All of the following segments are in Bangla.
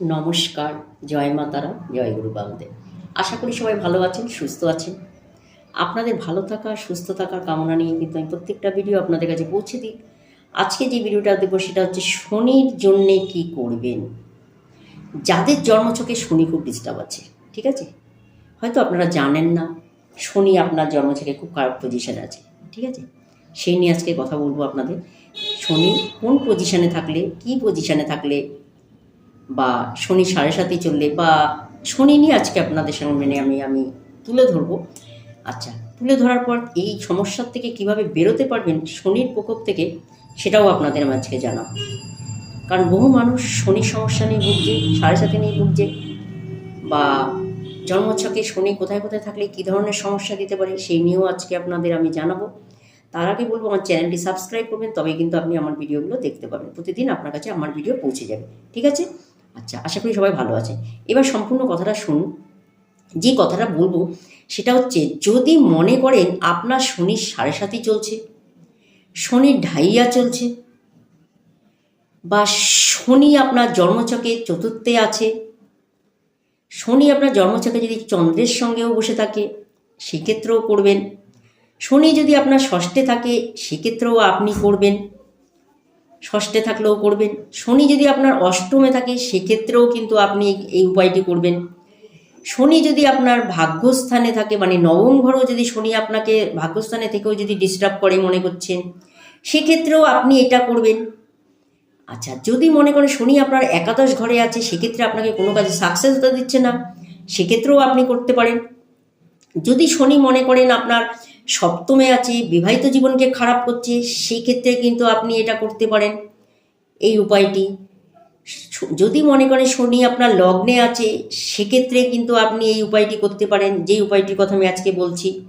নমস্কার, জয় মাতারা জয় গুরু বামদেব। আশা করি সবাই ভালো আছেন, সুস্থ আছেন। আপনাদের ভালো থাকা, সুস্থ থাকার কামনা নিয়ে কিন্তু আমি প্রত্যেকটা ভিডিও আপনাদের কাছে পৌঁছে দিই। আজকে যে ভিডিওটা দেবো সেটা হচ্ছে শনির জন্যে কি করবেন? যাদের জন্মছকে শনি খুব ডিস্টার্ব আছে, ঠিক আছে? হয়তো আপনারা জানেন না, শনি আপনার জন্মছকে খুব খারাপ পজিশনে আছে, ঠিক আছে? সেই নিয়ে আজকে কথা বলব আপনাদের। শনি কোন পজিশনে থাকলে, কি পজিশনে থাকলে বা শনি সাড়ে সাথে চললে বা শনি নিয়ে আজকে আপনাদের সামনে আমি আমি তুলে ধরবো। আচ্ছা তুলে ধরার পর এই সমস্যার থেকে কীভাবে বেরোতে পারবেন শনির প্রকোপ থেকে সেটাও আপনাদের আমি আজকে জানাব। কারণ বহু মানুষ শনির সমস্যা নিয়ে ভুগছে, সাড়ে সাথে নিয়ে ভুগছে বা জন্মছকে শনি কোথায় কোথায় থাকলে কী ধরনের সমস্যা দিতে পারে সেই নিয়েও আজকে আপনাদের আমি জানাব। তার আগে বলব, আমার চ্যানেলটি সাবস্ক্রাইব করবেন তবে কিন্তু আপনি আমার ভিডিওগুলো দেখতে পাবেন। প্রতিদিন আপনার কাছে আমার ভিডিও পৌঁছে যাবে। ঠিক আছে? আচ্ছা আশা করি সবাই ভালো আছে। এবার সম্পূর্ণ কথাটা শুনুন। যে কথাটা বলব, সেটা হচ্ছে, যদি মনে করেন আপনার শনির সাড়ে সাথী চলছে, শনির ঢাইয়া চলছে, বা শনি আপনার জন্মচকে চতুর্থে আছে, শনি আপনার জন্মচকে যদি চন্দ্রের সঙ্গেও বসে থাকে, সেক্ষেত্রেও করবেন। শনি যদি আপনার ষষ্ঠে থাকে, সেক্ষেত্রেও আপনি করবেন। ষষ্ঠে থাকলেও করবেন। শনি যদি আপনার অষ্টমে থাকে, সেক্ষেত্রেও কিন্তু আপনি এই উপায়টি করবেন। শনি যদি আপনার ভাগ্যস্থানে থাকে মানে নবম ঘরেও যদি শনি আপনাকে ভাগ্যস্থানে থেকেও যদি ডিস্টার্ব করে মনে করছেন, সেক্ষেত্রেও আপনি এটা করবেন। আচ্ছা যদি মনে করেন শনি আপনার একাদশ ঘরে আছে, সেক্ষেত্রে আপনাকে কোনো কাজে সাকসেস হতে দিচ্ছে না, সেক্ষেত্রেও আপনি করতে পারেন। যদি শনি মনে করেন আপনার সপ্তমে আছে, বিবাহিত জীবনকে খারাপ করছে, সেই ক্ষেত্রে কিন্তু আপনি এটা করতে পারেন। এই উপায়টি। যদি মনে করেন শনি আপনার লগ্নে আছে, সেক্ষেত্রে কিন্তু আপনি এই উপায়টি করতে পারেন যে উপায়টির কথা আমি আজকে বলছি।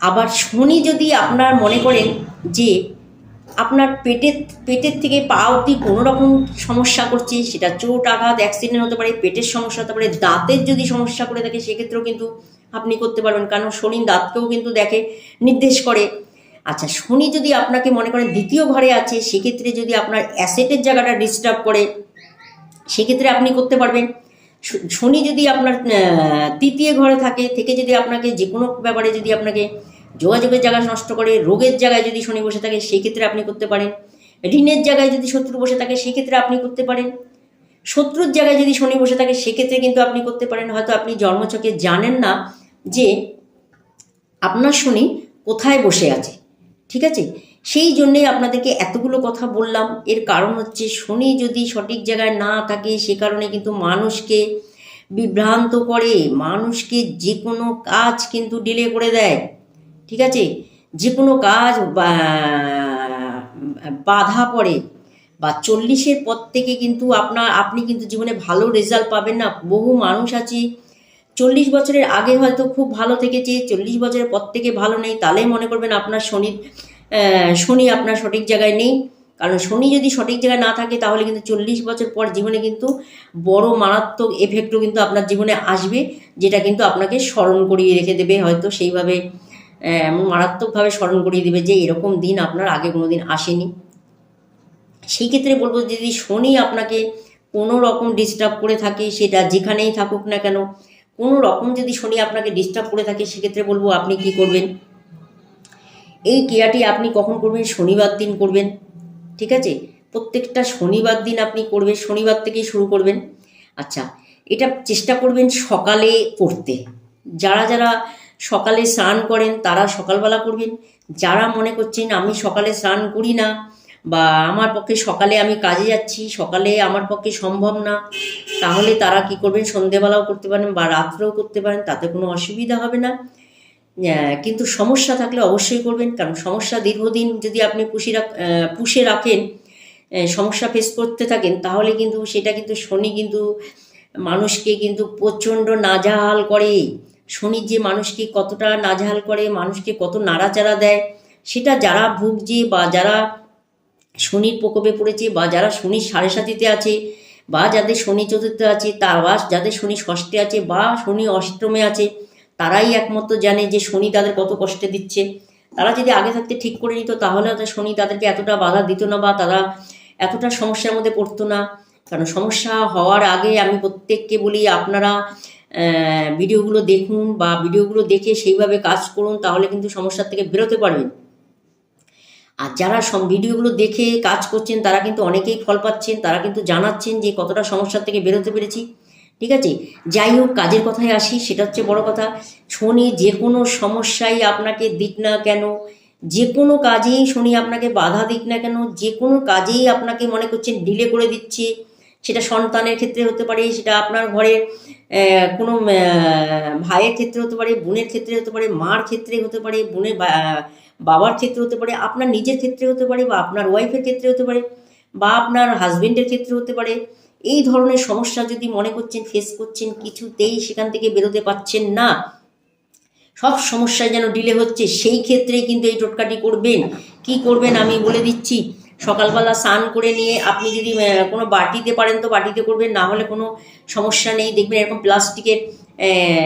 আবার শনি যদি আপনার মনে করেন যে আপনার পেটের পেটের থেকে পা অবধি কোনো রকম সমস্যা করছে, সেটা চোট, আঘাত অ্যাক্সিডেন্ট হতে পারে, পেটের সমস্যা হতে পারে, দাঁতের যদি সমস্যা করে থাকে, সেক্ষেত্রেও কিন্তু আপনি করতে পারবেন, কারণ শনি দাঁতকেও কিন্তু দেখে, নির্দেশ করে। আচ্ছা শনি যদি আপনাকে মনে করেন দ্বিতীয় ঘরে আছে, সেক্ষেত্রে যদি আপনার অ্যাসেটের জায়গাটা ডিস্টার্ব করে, সেক্ষেত্রে আপনি করতে পারবেন। শনি যদি আপনার তৃতীয় ঘরে থাকে, থেকে যদি আপনাকে যে কোনো ব্যাপারে যদি আপনাকে যোগাযোগের জায়গা নষ্ট করে, রোগের জায়গায় যদি শনি বসে থাকে, সেক্ষেত্রে আপনি করতে পারেন। ঋণের জায়গায় যদি শত্রু বসে থাকে, সেক্ষেত্রে আপনি করতে পারেন। শত্রুর জায়গায় যদি শনি বসে থাকে, সেক্ষেত্রে কিন্তু আপনি করতে পারেন। হয়তো আপনি জন্মছকে জানেন না যে আপনার শনি কোথায় বসে আছে, ঠিক আছে? সেই জন্যেই আপনাদেরকে এতগুলো কথা বললাম। এর কারণ হচ্ছে শনি যদি সঠিক জায়গায় না থাকে, সে কারণে কিন্তু মানুষকে বিভ্রান্ত করে। মানুষকে যে কোনো কাজ কিন্তু ডিলে করে দেয়, ঠিক আছে? যে কোনো কাজ বাধা পড়ে বা চল্লিশের পর থেকে কিন্তু আপনার, আপনি কিন্তু জীবনে ভালো রেজাল্ট পাবেন না। বহু মানুষ আছে চল্লিশ বছরের আগে হয়তো খুব ভালো থেকেছে চল্লিশ বছরের পর থেকে ভালো নেই তাহলেই মনে করবেন আপনার আহ, শনি আপনার সঠিক জায়গায় নেই। কারণ শনি যদি সঠিক জায়গায় না থাকে তাহলে কিন্তু চল্লিশ বছর পর জীবনে কিন্তু বড় মারাত্মক এফেক্টও কিন্তু আপনার জীবনে আসবে যেটা কিন্তু আপনাকে স্মরণ করিয়ে রেখে দেবে হয়তো সেইভাবে মারাত্মকভাবে স্মরণ করিয়ে দেবে যে এরকম দিন আপনার আগে কোনো দিন আসেনি। সেই ক্ষেত্রে বলব যদি শনি আপনাকে কোনো রকম ডিস্টার্ব করে থাকে সেটা যেখানেই থাকুক না কেন কোনো রকম যদি শনি আপনাকে ডিস্টার্ব করে থাকে, সেক্ষেত্রে বলব, আপনি কি করবেন? এই ক্রিয়াটি আপনি কখন করবেন? শনিবার দিন করবেন, ঠিক আছে? প্রত্যেকটা শনিবার দিন আপনি করবেন, শনিবার থেকেই শুরু করবেন। আচ্ছা এটা চেষ্টা করবেন সকালে করতে। যারা যারা সকালে স্নান করেন, তারা সকালবেলা করবেন। যারা মনে করছেন, আমি সকালে স্নান করি না বা আমার পক্ষে সকালে আমি কাজে যাচ্ছি, সকালে আমার পক্ষে সম্ভব না, তাহলে তারা কি করবেন? সন্ধেবেলাও করতে পারেন বা রাত্রেও করতে পারেন, তাতে কোনো অসুবিধা হবে না। কিন্তু সমস্যা থাকলে অবশ্যই করবেন, কারণ সমস্যা দীর্ঘদিন যদি আপনি পুষি পুষে রাখেন সমস্যা ফেস করতে থাকেন, তাহলে কিন্তু সেটা কিন্তু শনি কিন্তু মানুষকে কিন্তু প্রচণ্ড নাজাহাল করে। শনি যে মানুষকে কতটা নাজাহাল করে, মানুষকে কত নাড়াচাড়া দেয়, সেটা যারা ভুগছে বা যারা শনির প্রকোপে পড়েছে বা যারা শনির সাড়ে সাথীতে আছে বা যাদের শনি চতুর্থে আছে তার বা যাদের শনি ষষ্ঠে আছে বা শনি অষ্টমে আছে, তারাই একমাত্র জানে যে শনি তাদের কত কষ্টে দিচ্ছে। তারা যদি আগে থাকতে ঠিক করে নিত, তাহলে হয়তো শনি তাদেরকে এতটা বাধা দিত না বা তারা এতটা সমস্যার মধ্যে পড়তো না। কারণ সমস্যা হওয়ার আগে আমি প্রত্যেককে বলি, আপনারা ভিডিওগুলো দেখুন বা ভিডিওগুলো দেখে সেইভাবে কাজ করুন, তাহলে কিন্তু সমস্যার থেকে বেরোতে পারবেন। আর যারা সব ভিডিওগুলো দেখে কাজ করছেন, তারা কিন্তু অনেকেই ফল পাচ্ছেন, তারা কিন্তু জানাচ্ছেন যে কতটা সমস্যার থেকে বেরোতে পেরেছি। ঠিক আছে? যাই হোক, কাজের কথায় আসি, সেটা হচ্ছে বড় কথা। শনি যে কোনো সমস্যাই আপনাকে দিক না কেন, যে কোনো কাজেই শনি আপনাকে বাধা দিক না কেন, যে কোনো কাজেই আপনাকে মনে করছেন ডিলে করে দিচ্ছে, সেটা সন্তানের ক্ষেত্রে হতে পারে, সেটা আপনার ঘরের কোনো ভাইয়ের ক্ষেত্রে হতে পারে, বোনের ক্ষেত্রে হতে পারে, মার ক্ষেত্রে হতে পারে, বোনের বাবার ক্ষেত্রে হতে পারে, আপনার নিজের ক্ষেত্রে হতে পারে বা আপনার ওয়াইফের ক্ষেত্রে হতে পারে বা আপনার হাজবেন্ডের ক্ষেত্রে হতে পারে। এই ধরনের সমস্যা যদি মনে করছেন ফেস করছেন, কিছুতেই সেখান থেকে বেরোতে পারছেন না, সব সমস্যায় যেন ডিলে হচ্ছে, সেই ক্ষেত্রে কিন্তু এই টোটকাটি করবেন। কি করবেন আমি বলে দিচ্ছি, সকালবেলা স্নান করে নিয়ে আপনি যদি কোনো বাটিতে পারেন তো বাটিতে করবেন, না হলে কোনো সমস্যা নেই। দেখবেন এরকম প্লাস্টিকের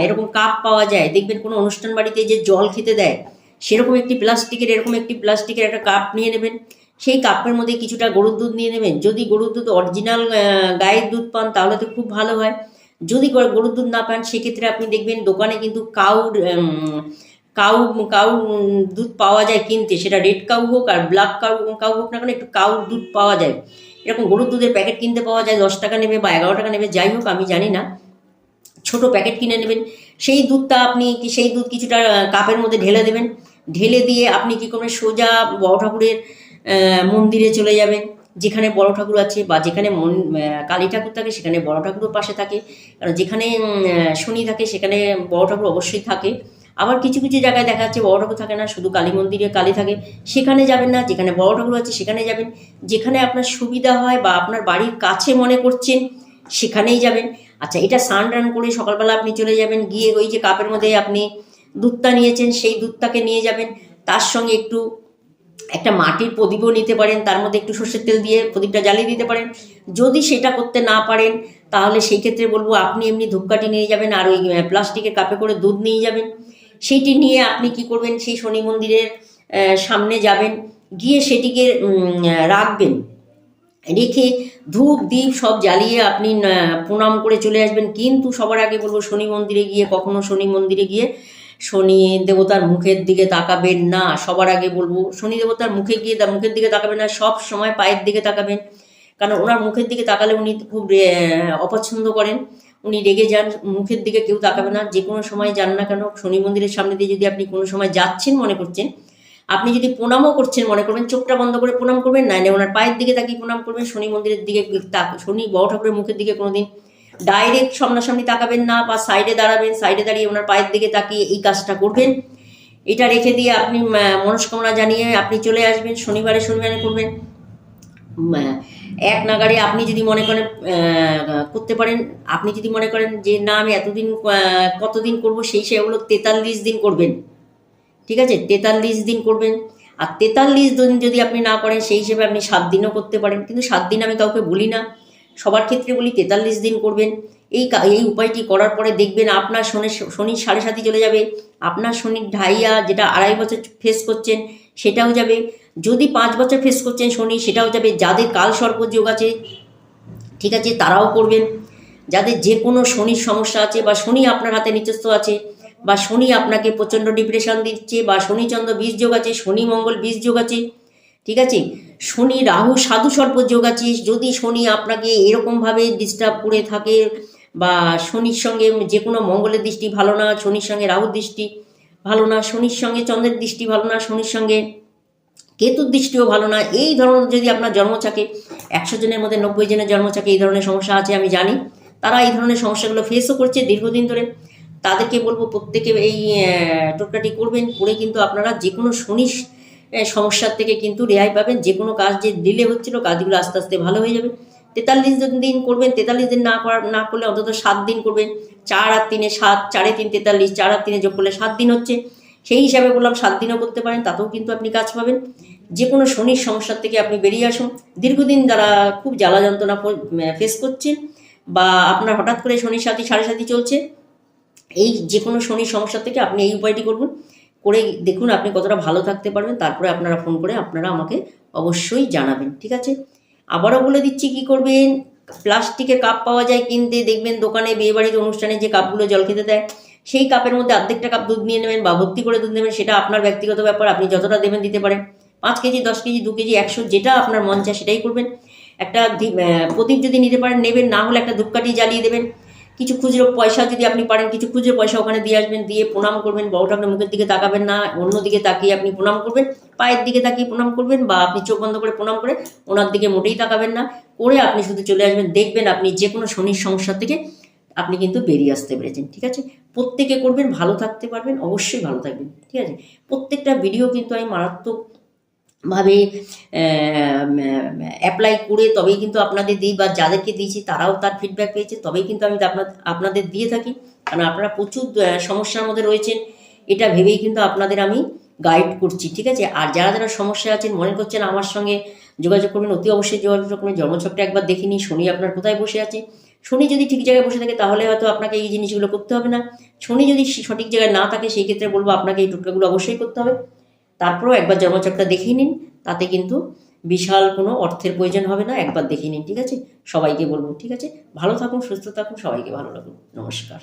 এরকম কাপ পাওয়া যায়। দেখবেন কোনো অনুষ্ঠান বাড়িতে যে জল খেতে দেয় সেরকম একটি প্লাস্টিকের, এরকম একটি প্লাস্টিকের একটা কাপ নিয়ে নেবেন। সেই কাপের মধ্যে কিছুটা গরুর দুধ নিয়ে নেবেন। যদি গরুর দুধ অরিজিনাল গায়ের দুধ পান, তাহলে তো খুব ভালো হয়। যদি গরুর দুধ না পান, সেক্ষেত্রে আপনি দেখবেন দোকানে কিন্তু কাউর কাউ কাউ দুধ পাওয়া যায় কিনতে। সেটা রেড কাউ হোক আর ব্ল্যাক কাউ কাউ হোক না কেন, একটু কাউর দুধ পাওয়া যায়। এরকম গরুর দুধের প্যাকেট কিনতে পাওয়া যায়, দশ টাকা নেবে বা এগারো টাকা নেবে, যাই হোক, আমি জানি না। ছোট প্যাকেট কিনে নেবেন। সেই দুধটা আপনি, সেই দুধ কিছুটা কাপের মধ্যে ঢেলে দেবেন। ঢেলে দিয়ে আপনি কি করবেন সোজা বড় ঠাকুরের মন্দিরে চলে যাবেন? যেখানে বড় ঠাকুর আছে বা যেখানে মন কালী ঠাকুর থাকে, সেখানে বড় ঠাকুরও পাশে থাকে। কারণ যেখানে শনি থাকে, সেখানে বড় ঠাকুর অবশ্যই থাকে। আবার কিছু কিছু জায়গায় দেখা যাচ্ছে বড় ঠাকুর থাকে না, শুধু কালী মন্দিরে কালী থাকে। সেখানে যাবেন না, যেখানে বড় ঠাকুর আছে, সেখানে যাবেন। যেখানে আপনার সুবিধা হয় বা আপনার বাড়ির কাছে মনে করছেন, সেখানেই যাবেন। আচ্ছা এটা স্নান টান করে সকালবেলা আপনি চলে যাবেন, গিয়ে ওই যে কাপের মধ্যে আপনি দুধটা নিয়েছেন, সেই দুধটাকে নিয়ে যাবেন। তার সঙ্গে একটু, একটা মাটির প্রদীপও নিতে পারেন, তার মধ্যে একটু সর্ষের তেল দিয়ে প্রদীপটা জ্বালিয়ে দিতে পারেন। যদি সেটা করতে না পারেন, তাহলে সেই ক্ষেত্রে বলব, আপনি এমনি ধূপকাঠি নিয়ে যাবেন আর ওই প্লাস্টিকের কাপে করে দুধ নিয়ে যাবেন। সেটি নিয়ে আপনি কি করবেন, সেই শনি মন্দিরের সামনে যাবেন, গিয়ে সেটিকে রাখবেন। রেখে ধূপ দ্বীপ সব জ্বালিয়ে আপনি প্রণাম করে চলে আসবেন। কিন্তু সবার আগে বলব, শনি মন্দিরে গিয়ে, কখনো শনি মন্দিরে গিয়ে শনি দেবতার মুখের দিকে তাকাবেন না, সবার আগে বলব, শনি দেবতার মুখে গিয়ে তা- মুখের দিকে তাকাবেন না, সব সময় পায়ের দিকে তাকাবেন। কারণ ওনার মুখের দিকে তাকালে উনি খুব অপছন্দ করেন। উনি রেগে যান, মুখের দিকে কেউ তাকাবে না, যে কোনো সময় যান না কেন। শনি মন্দিরের সামনে দিয়ে যদি আপনি কোনো সময় যাচ্ছেন মনে করছেন, আপনি যদি প্রণামও করছেন মনে করবেন, চোখটা বন্ধ করে প্রণাম করবেন, না ওনার পায়ের দিকে তাকিয়ে প্রণাম করবেন, শনি মন্দিরের দিকে শনি বড় ঠাকুরের মুখের দিকে কোনোদিন ডাইরেক্ট সামনাসামনি তাকাবেন না, বা সাইডে দাঁড়াবেন সাইডে দাঁড়িয়ে ওনার পায়ের দিকে তাকিয়ে এই কাজটা করবেন। এটা রেখে দিয়ে আপনি মনস্কামনা জানিয়ে আপনি চলে আসবেন, শনিবারে শনিবারে করবেন। এক নাগারে আপনি যদি মনে করেন করতে পারেন, আপনি যদি মনে করেন যে না, আমি এতদিন কতদিন করব, সেই সেগুলো তেতাল্লিশ দিন করবেন। ঠিক আছে? তেতাল্লিশ দিন করবেন। আর তেতাল্লিশ দিন যদি আপনি না করেন, সেই হিসেবে আপনি সাত দিনও করতে পারেন। কিন্তু সাত দিন আমি কাউকে বলি না। সবার ক্ষেত্রে বলি তেতাল্লিশ দিন করবেন। এই এই উপায়টি করার পরে দেখবেন আপনার শনি শনির সাড়ে সাথে চলে যাবে। আপনার শনির ঢাইয়া যেটা আড়াই বছর ফেস করছেন, সেটাও যাবে। যদি পাঁচ বছর ফেস করছেন শনি, সেটাও যাবে। যাদের কাল সর্প যোগ আছে, ঠিক আছে, তারাও করবেন। যাদের যে কোনো শনির সমস্যা আছে বা শনি আপনার হাতে নিচস্থ আছে বা শনি আপনাকে প্রচণ্ড ডিপ্রেশন দিচ্ছে বা শনিচন্দ্র বীজ যোগ আছে, শনি মঙ্গল বীজ যোগ আছে ঠিক আছে? শনি রাহু সাধু সর্প যোগ আছে। যদি শনি আপনাকে এরকমভাবে ডিস্টার্ব করে থাকে বা শনির সঙ্গে যে কোনো মঙ্গলের দৃষ্টি ভালো না, শনির সঙ্গে রাহুর দৃষ্টি ভালো না, শনির সঙ্গে চন্দ্রের দৃষ্টি ভালো না, শনির সঙ্গে কেতুর দৃষ্টিও ভালো না, এই ধরনের যদি আপনার জন্মচাকে একশো জনের মধ্যে নব্বই জনের জন্মচাকে এই ধরনের সমস্যা আছে, আমি জানি। তারা এই ধরনের সমস্যাগুলো ফেসও করছে দীর্ঘদিন ধরে। তাদেরকে বলব প্রত্যেকে এই টোটকাটি করবেন, করে কিন্তু আপনারা যে কোনো শনি সমস্যার থেকে কিন্তু রেহাই পাবেন। যে কোনো কাজ যে ডিলে হচ্ছিল কাজগুলো আস্তে আস্তে ভালো হয়ে যাবে। তেতাল্লিশ দিন করবেন, তেতাল্লিশ দিন না করার, না করলে অন্তত সাত দিন করবেন। চার আর তিনে সাত, চারে তিন তেতাল্লিশ, চার আর তিনে যোগ করলে সাত দিন হচ্ছে। সেই হিসাবে বললাম সাত দিনও করতে পারেন, তাতেও কিন্তু আপনি কাজ পাবেন। যে কোনো শনির সমস্যার থেকে আপনি বেরিয়ে আসুন। দীর্ঘদিন যারা খুব জ্বালা যন্ত্রণা ফেস করছেন বা আপনার হঠাৎ করে শনির সাথী, সাড়ে সাথী চলছে, এই যে কোনো শনির সমস্যা থেকে আপনি এই উপায়টি করুন। করে দেখুন আপনি কতটা ভালো থাকতে পারবেন, তারপরে আপনারা ফোন করে আপনারা আমাকে অবশ্যই জানাবেন, ঠিক আছে? আবারও বলে দিচ্ছি কি করবেন প্লাস্টিকের কাপ পাওয়া যায় কিনতে, দেখবেন দোকানে বিয়েবাড়ির অনুষ্ঠানে যে কাপগুলো জল খেতে দেয়, সেই কাপের মধ্যে অর্ধেকটা কাপ দুধ নিয়ে নেবেন বা ভর্তি করে দুধ নেবেন, সেটা আপনার ব্যক্তিগত ব্যাপার, আপনি যতটা দেবেন দিতে পারেন। পাঁচ কেজি, দশ কেজি, দু কেজি, একশো, যেটা আপনার মন চায় সেটাই করবেন। একটা প্রদীপ যদি নিতে পারেন, নেবেন, না হলে একটা ধূপকাঠি জ্বালিয়ে দেবেন। কিছু খুচরো পয়সা যদি আপনি পারেন, কিছু খুচরো পয়সা ওখানে দিয়ে আসবেন, দিয়ে প্রণাম করবেন বড় ঠাকুরের মুখের দিকে তাকাবেন না অন্য দিকে তাকিয়ে আপনি প্রণাম করবেন, পায়ের দিকে তাকিয়ে প্রণাম করবেন বা আপনি চোখ বন্ধ করে প্রণাম করে ওনার দিকে মোটেই তাকাবেন না, করে আপনি শুধু চলে আসবেন, দেখবেন আপনি যে কোনো শনির সমস্যা থেকে আপনি কিন্তু বেরিয়ে আসতে পেরেছেন, ঠিক আছে? প্রত্যেকে করবেন, ভালো থাকতে পারবেন, অবশ্যই ভালো থাকবেন, ঠিক আছে? প্রত্যেকটা ভিডিও কিন্তু আমি মারাত্মক ভাবে অ্যাপ্লাই করে তবেই কিন্তু আপনাদের দিই বা যাদেরকে দিয়েছি তারাও তার ফিডব্যাক পেয়েছে, তবেই কিন্তু আমি আপনার আপনাদের দিয়ে থাকি। কারণ আপনারা প্রচুর সমস্যার মধ্যে রয়েছেন, এটা ভেবেই কিন্তু আপনাদের আমি গাইড করছি, ঠিক আছে? আর যারা যারা সমস্যা আছেন, মনে করছেন আমার সঙ্গে যোগাযোগ করবেন, অতি অবশ্যই যোগাযোগ করবেন। জন্মছকটা একবার দেখে নিন, শনি আপনার কোথায় বসে আছে। শনি যদি ঠিক জায়গায় বসে থাকে, তাহলে হয়তো আপনাকে এই জিনিসগুলো করতে হবে না। শনি যদি সঠিক জায়গায় না থাকে, সেই ক্ষেত্রে বলব আপনাকে এই টোটকাগুলো অবশ্যই করতে হবে। তারপরেও একবার জন্মচকটা দেখিয়ে নিন, তাতে কিন্তু বিশাল কোনো অর্থের প্রয়োজন হবে না, একবার দেখিয়ে নিন, ঠিক আছে? সবাইকে বলব, ঠিক আছে? ভালো থাকুন, সুস্থ থাকুন, সবাইকে ভালো রাখুন। নমস্কার।